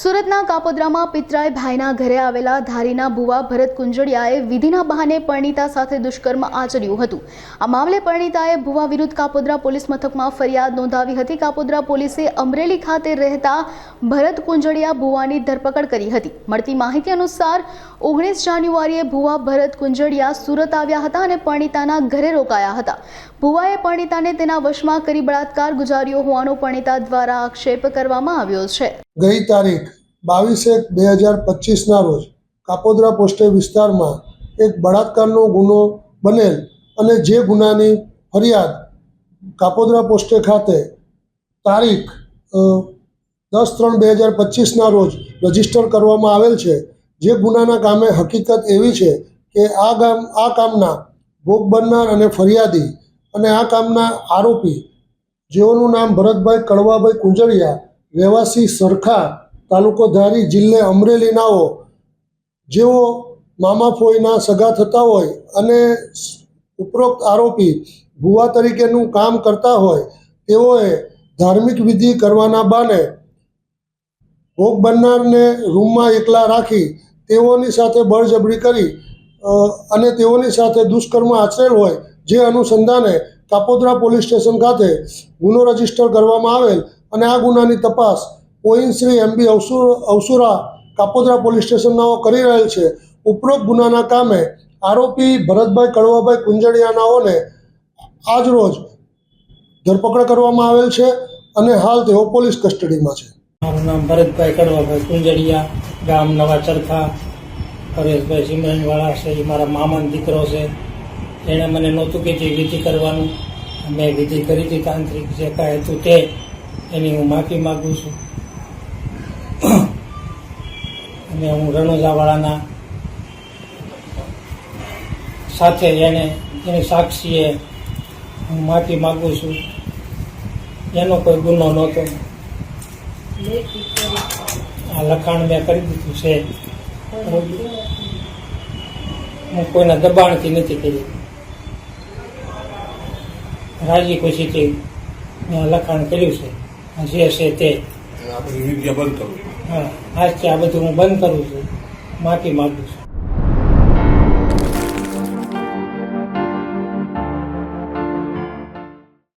સુરતના કાપોદ્રામાં પિતરાય ભાઈના ઘરે આવેલા ધારીના ભુવા ભરત કુંજડિયાએ વિધિના બહાને પરણિતા સાથે દુષ્કર્મ આચર્યું હતું. આ મામલે પરણિતાએ ભુવા વિરુદ્ધ કાપોદ્રા પોલીસ મથકમાં ફરિયાદ નોંધાવી હતી. કાપોદ્રા પોલીસે અમરેલી ખાતે રહેતા ભરત કુંજડિયા ભુવાની ધરપકડ કરી હતી. મળતી માહિતી અનુસાર, ઓગણીસ જાન્યુઆરીએ ભુવા ભરત કુંજડિયા સુરત આવ્યા હતા અને પરણિતાના ઘરે રોકાયા હતા. ભુવાએ પરણિતાને તેના વશમાં કરી બળાત્કાર ગુજાર્યો હોવાનો પરણિતા દ્વારા આક્ષેપ કરવામાં આવ્યો છે. ગઈ તારીખ બાવીસ એક બે હજાર પચીસના રોજ કાપોદ્રા પોસ્ટે વિસ્તારમાં એક બળાત્કારનો ગુનો બનેલ અને જે ગુનાની ફરિયાદ કાપોદ્રા પોસ્ટે ખાતે તારીખ દસ ત્રણ બે હજાર પચીસના રોજ રજિસ્ટર કરવામાં આવેલ છે. જે ગુનાના કામે હકીકત એવી છે કે આ ગામ, આ કામના ભોગ બનનાર અને ફરિયાદી અને આ કામના આરોપી, જેઓનું નામ ભરતભાઈ કડવાભાઈ કુંજળિયા રહેવાસી સરખા તાલુકો ધારી જિલ્લે અમરેલીનાઓ જેઓ મામાફોઈના સગા થતા હોય અને ઉપરોક્ત આરોપી ભુવા તરીકેનું કામ કરતા હોય, તેઓએ ધાર્મિક વિધિ કરવાના બાને ભોગ બનનારને રૂમમાં એકલા રાખી તેઓની સાથે બળજબરી કરી અને તેઓની સાથે દુષ્કર્મ આચરેલ હોય, જે અનુસંધાને કાપોદ્રા પોલીસ સ્ટેશન ખાતે ગુનો રજિસ્ટર કરવામાં આવેલ અને આ ગુનાની તપાસ પોઈન્ટ શ્રી એમબી અવસુર કાપોદરા પોલીસ સ્ટેશનનાઓ કરી રહેલ છે. ઉપરોક્ત ગુનાના કામે આરોપી ભરતભાઈ કડવાભાઈ કુંજળિયાનાઓને આજ રોજ ધરપકડ કરવામાં આવેલ છે અને હાલ તેઓ પોલીસ કસ્ટડીમાં છે. મારું નામ ભરતભાઈ કડવાભાઈ કુંજળિયા ગામ નવા ચરખા પરેશભાઈ સિમરનવાળા છે, એ મારા મામાનો દીકરો છે. એણે મને નહોતું કીધું વિધિ કરવાનું. મેં વિધિ કરી હતી તાંત્રિક જે કાંઈ હતું તે એની હું માફી માગું છું. અને હું રણોજાવાળાના સાથે એને, એની સાક્ષીએ હું માફી માગું છું. એનો કોઈ ગુનો નહોતો. આ લખાણ મેં કરી દીધું છે. હું કોઈના દબાણથી નથી કરી રાજી ખુશીથી મેં લખાણ કર્યું છે. જે છે તે. આ બધી વિદ્યા બંધ કરો હા આજથી આ બધું હું બંધ કરું છું. માફી માગું છું.